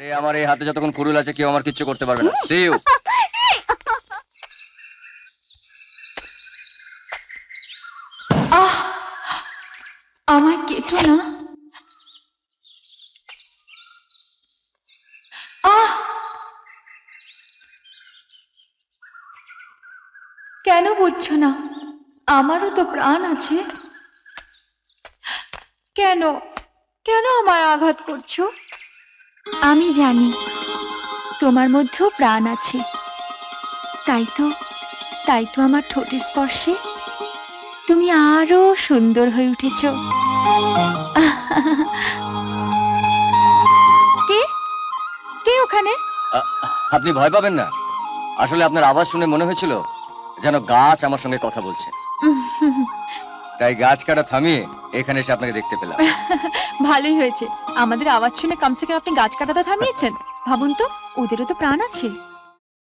আরে আমার এই হাতে যতক্ষণ কুরুল আছে কেউ আমার কিচ্ছু করতে পারবে না। you. আহ আমায় কেটো না? আহ। কেন বুঝছ না? আমারও তো প্রাণ আছে। কেন? কেন আমায় আঘাত করছ? আমি জানি তোমার মধ্যেও প্রাণ আছে। তাই তো তাই তো আমার ঠোঁটের স্পর্শে তুমি আরও সুন্দর হয়ে উঠেছ। কে? কে ওখানে? আপনি ভয় পাবেন না। আসলে আপনার আওয়াজ শুনে মনে হয়েছিল যেন গাছ আমার সঙ্গে কথা বলছে। তাই গাছ কাটা থামিয়ে এখানে এসে আপনাকে দেখতে পেলাম। ভালোই হয়েছে। আমাদের আওয়াজ শুনে কমসে কম আপনি গাছ কাটাতে থামিয়েছেন। ভাবুন তো, ওদেরও তো প্রাণ আছে।